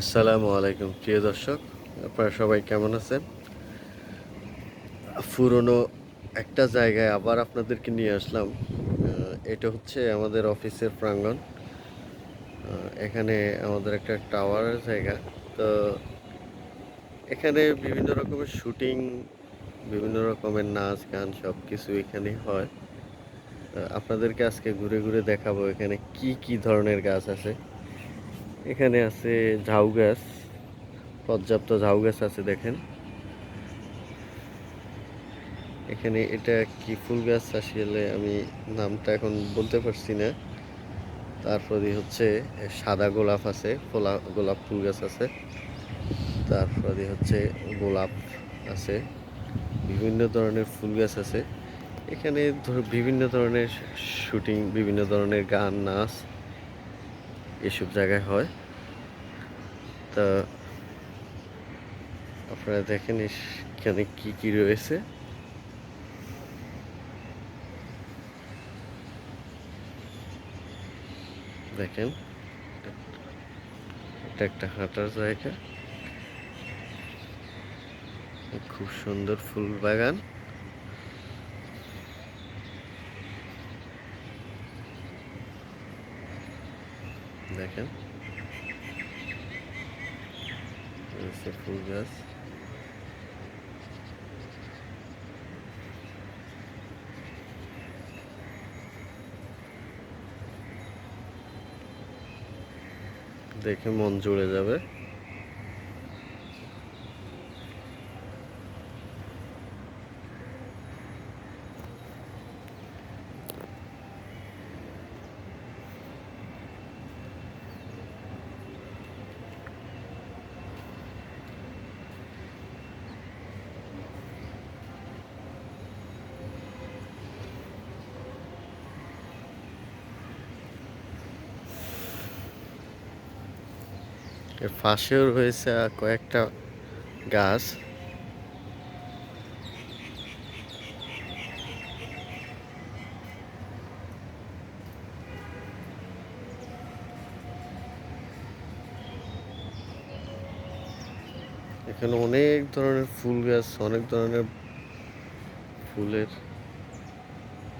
আসসালামু আলাইকুম, প্রিয় দর্শক, আপনারা সবাই কেমন আছেন? পুরনো একটা জায়গায় আবার আপনাদেরকে নিয়ে আসলাম। এটা হচ্ছে আমাদের অফিসের প্রাঙ্গণ। এখানে আমাদের একটা টাওয়ারের জায়গা। তো এখানে বিভিন্ন রকমের শুটিং, বিভিন্ন রকমের নাচ গান সব কিছু এখানে হয়। আপনাদেরকে আজকে ঘুরে ঘুরে দেখাবো এখানে কি কি ধরনের গাছ আছে। এখানে আছে ঝাউ গাছ, পর্যাপ্ত ঝাউ গাছ আছে দেখেন। এখানে এটা কি ফুল গাছ আসলে আমি নামটা এখন বলতে পারছি না। তারপরে হচ্ছে সাদা গোলাপ আছে, ফোলা গোলাপ ফুল গাছ আছে। তারপরে হচ্ছে গোলাপ আছে, বিভিন্ন ধরনের ফুল গাছ আছে। এখানে বিভিন্ন ধরনের শুটিং, বিভিন্ন ধরনের গান, নাচ এসব জায়গায় হয়। তা আপনারা দেখেন এখানে কি কি রয়েছে। দেখেন, এটা একটা হাঁটার জায়গা। খুব সুন্দর ফুল বাগান। দেখেন। ফুল গাছ। দেখে মন জুড়ে যাবে। এর পাশেও রয়েছে কয়েকটা গাছ। এখানে অনেক ধরনের ফুল গাছ অনেক ধরনের ফুলের